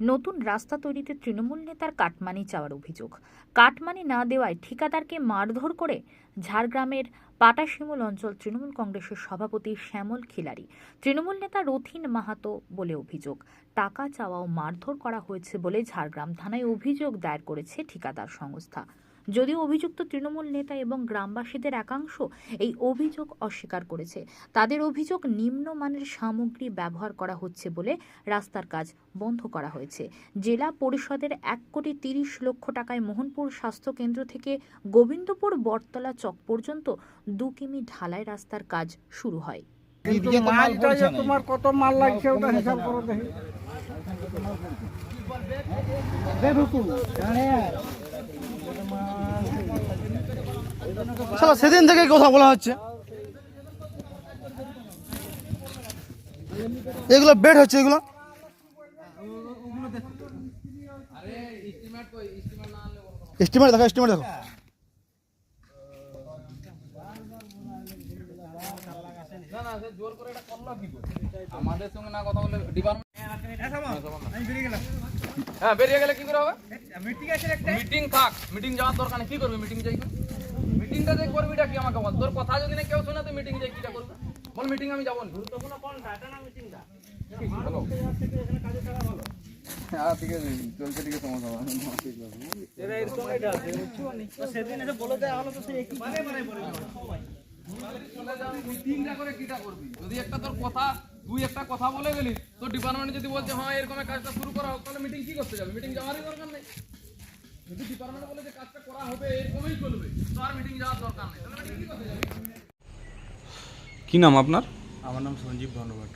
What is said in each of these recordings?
নতুন রাস্তা তৈরিতে তৃণমূল নেতার কাটমানি চাওয়ার অভিযোগ। কাটমানি না দেওয়ায় ঠিকাদারকে মারধর করে ঝাড়গ্রামের পাটাশিমুল অঞ্চল তৃণমূল কংগ্রেসের সভাপতি শ্যামল খিলারি তৃণমূল নেতা রথিন মাহাতো বলে অভিযোগ। টাকা চাওয়াও মারধর করা হয়েছে বলে ঝাড়গ্রাম থানায় অভিযোগ দায়ের করেছে ঠিকাদার সংস্থা। যদিও অভিযুক্ত তৃণমূল নেতা এবং গ্রামবাসীদের একাংশ এই অভিযোগ অস্বীকার করেছে। তাদের অভিযোগ নিম্নমানের সামগ্রী ব্যবহার করা হচ্ছে বলে রাস্তার কাজ বন্ধ করা হয়েছে। জেলা পরিষদের এক কোটি তিরিশ লক্ষ টাকায় মোহনপুর স্বাস্থ্য কেন্দ্র থেকে গোবিন্দপুর বটতলা চক পর্যন্ত দু কিমি ঢালাই রাস্তার কাজ শুরু হয়। তোমার কত মাল লাগছে ওটা হিসাব করো দেখি। দেখো সেদিন থেকে কথা বলা হচ্ছে। এগুলো বেড হচ্ছে এগুলো? এস্টিমেট দেখো এস্টিমেট দেখো। আমাদের সঙ্গে না কথা বলে ডিপার্টমেন্ট হ্যাঁ বেরিয়ে গেলে কি করে হবে? মিটিং থাক মিটিং যাওয়ার দরকার নেই। কি করবি? মিটিং যাই মিটিংটা যে করবিটা কি আমাকে বল? তোর কথা যদি না কেউ শুনে তুই মিটিং যাই কিটা করবি? বল মিটিং আমি যাব গুরুত্বপূর্ণ কোনটা এটা না মিটিংটা হ্যালো হ্যাঁ ঠিক আছে চলছে ঠিক আছে সমস্যা মিটিংটা করে কিটা করবি? যদি একটা তোর কথা তুই একটা কথা বলে গেলি তোর ডিপার্টমেন্ট যদি বলছে হ্যাঁ এরকম কাজটা শুরু করা হোক তাহলে মিটিং কি করতে যাবে? মিটিং যাওয়ারই দরকার নেই। যদি ডিপার্টমেন্ট বলে যে কাজটা করা হবে এরকমই চলবে। তো আর মিটিং যাওয়ার দরকার নেই। তাহলে মিটিং কি কি নাম আপনার? আমার নাম সঞ্জীব ধন্যবাদ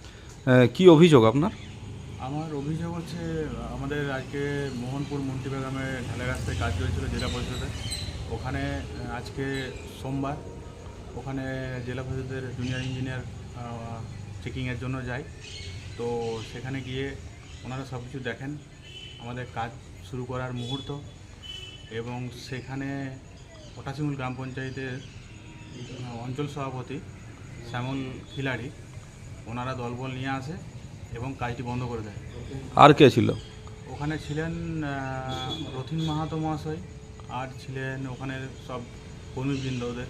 কি অভিযোগ আপনার? আমার অভিযোগ হচ্ছে আমাদের আজকে মোহনপুর মন্ত্রীবাগামে ঢালাই রাস্তায় কাজ চলছিল জেলা পরিষদে। ওখানে আজকে সোমবার ওখানে জেলা পরিষদের জুনিয়র ইঞ্জিনিয়ার চেকিংয়ের জন্য যাই তো সেখানে গিয়ে ওনারা সব কিছু দেখেন। আমাদের কাজ শুরু করার মুহূর্ত। এবং সেখানে পটাশিমুল গ্রাম পঞ্চায়েতের অঞ্চল সভাপতি শ্যামল খিলাড়ি ওনারা দলবল নিয়ে আসে এবং কাজটি বন্ধ করে দেয়। আর কে ছিল? ওখানে ছিলেন রথিন মাহাতো মহাশয় আর ছিলেন ওখানে সব কর্মীবৃন্দ ওদের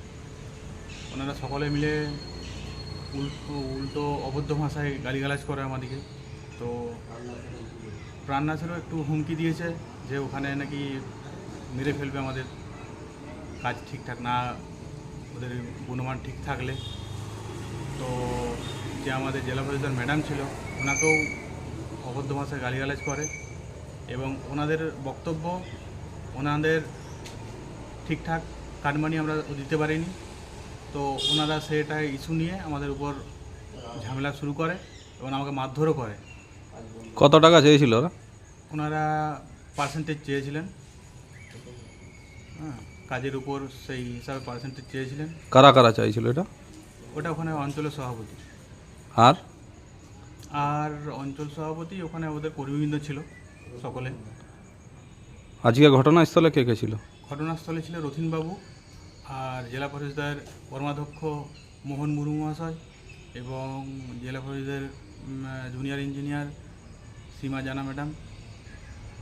ওনারা সকলে মিলে উল্টো উল্টো অবদ্ধ ভাষায় গালিগালাজ করে আমাদেরকে। তো প্রাণনাথেরও একটু হুমকি দিয়েছে যে ওখানে নাকি মেরে ফেলবে আমাদের। কাজ ঠিকঠাক না ওদের গুণমান ঠিক থাকলে। তো যে আমাদের জেলা পরিষদের ম্যাডাম ছিল ওনাকেও অবদ্ধ ভাষায় গালিগালাজ করে এবং ওনাদের বক্তব্য ওনাদের ঠিকঠাক কাটমানি আমরা দিতে পারিনি। তো ওনারা সেটা ইস্যু নিয়ে আমাদের উপর ঝামেলা শুরু করে এবং আমাকে মারধরও করে। কত টাকা চেয়েছিল ওনারা পার্সেন্টেজ চেয়েছিলেন। হ্যাঁ কাজের উপর সেই হিসাবে পার্সেন্টেজ চেয়েছিলেন। কারা কারা চাইছিল এটা? ওটা ওখানে অঞ্চলের সভাপতি। আর? আর অঞ্চল সভাপতি ওখানে ওদের কর্মীবৃন্দ ছিল সকলে। আজকে ঘটনাস্থলে কে কে ছিল? ঘটনাস্থলে ছিল রথিনবাবু আর জেলা পরিষদের কর্মাধ্যক্ষ মোহন মুর্মু মহাশয় এবং জেলা পরিষদের জুনিয়র ইঞ্জিনিয়ার সীমা জানা ম্যাডাম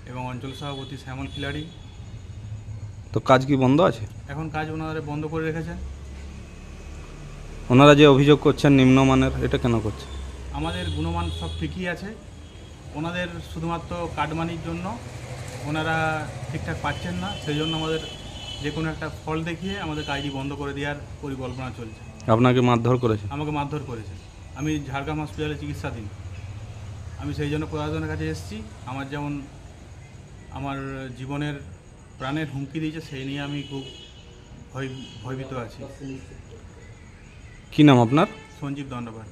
এবং অঞ্চল সভাপতি শ্যামল খিলাড়ি। তো কাজ কি বন্ধ আছে? এখন কাজ ওনারা বন্ধ করে রেখেছেন। ওনারা যে অভিযোগ করছেন নিম্নমানের এটা কেন করছে? আমাদের গুণমান সব ঠিকই আছে। ওনাদের শুধুমাত্র কাটমানির জন্য ওনারা ঠিকঠাক পাচ্ছেন না। সেই জন্য আমাদের যে কোনো একটা ফল দেখিয়ে আমাদের কাজটি বন্ধ করে দেওয়ার পরিকল্পনা চলছে। আপনাকে মারধর করেছে? আমাকে মারধর করেছে। আমি ঝাড়গ্রাম হসপিটালে চিকিৎসাধীন। আমি সেই জন্য প্রশাসনের কাছে এসেছি। আমার যেমন আমার জীবনের প্রাণের হুমকি দিয়েছে সেই নিয়ে আমি খুব ভয় ভয়ভীত আছি। কি নাম আপনার? সঞ্জীব দণ্ডপাট